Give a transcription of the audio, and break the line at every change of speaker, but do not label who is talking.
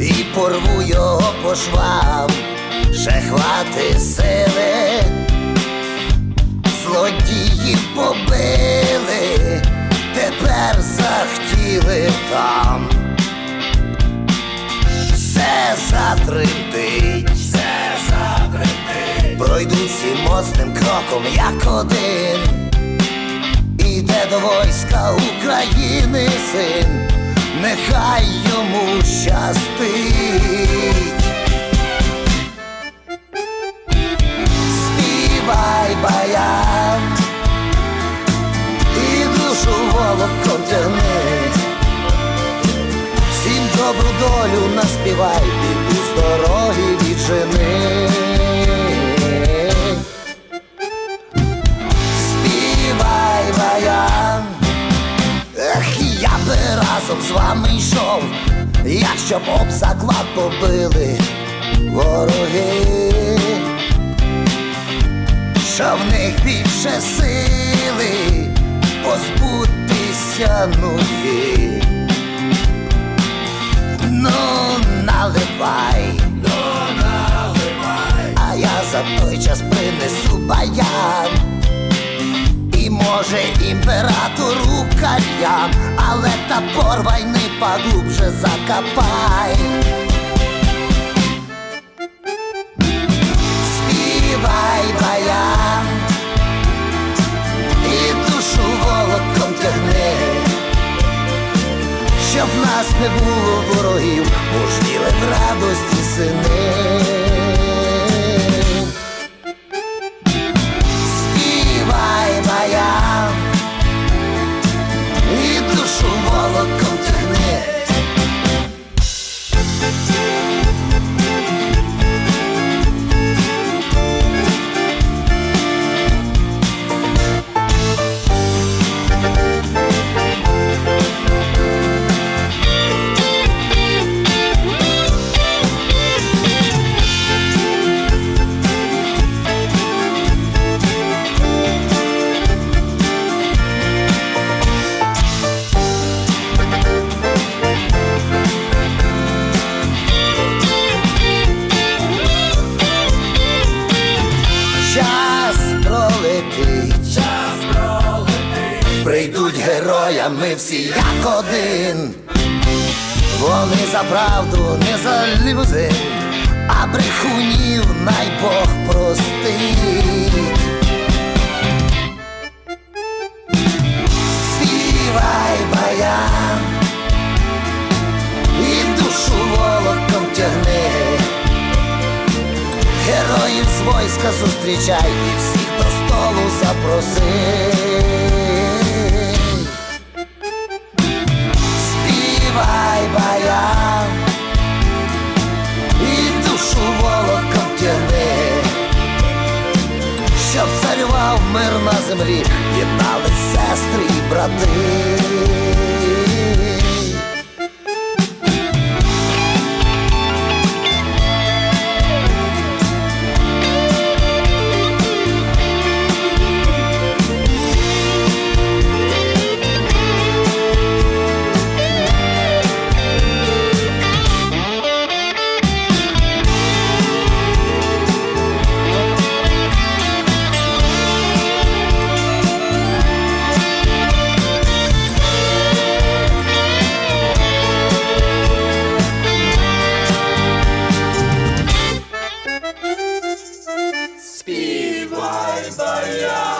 і порву його по швам, ще хвати сили, злодії побили, тепер захтіли там. Все затремтить, все затремтить Пройдуть всі моцним кроком, як один. Іде до войска України син, нехай йому щастить. Співай баян і душу волоком тягни. Всім добру долю наспівай, біду з дороги віджени. Разом з вами йшов, якщо б об заклад побили вороги, що в них більше сили позбутися ноги. Ну, наливай, ну наливай, а я за той час принесу баян. Може імператору кальян, але топор війни поглубже закопай. Співай баян, і душу волоком тягни щоб в нас не було ворогів, можливі в радості сини. Героями всі як один. Вони за правду, не за люзи, а брехунів най Бог простить. Співай баян і душу волоком тягни. Героїв з войска зустрічай і всіх до столу запроси. Щоб царював мир на землі, єднались сестри і брати. Yeah.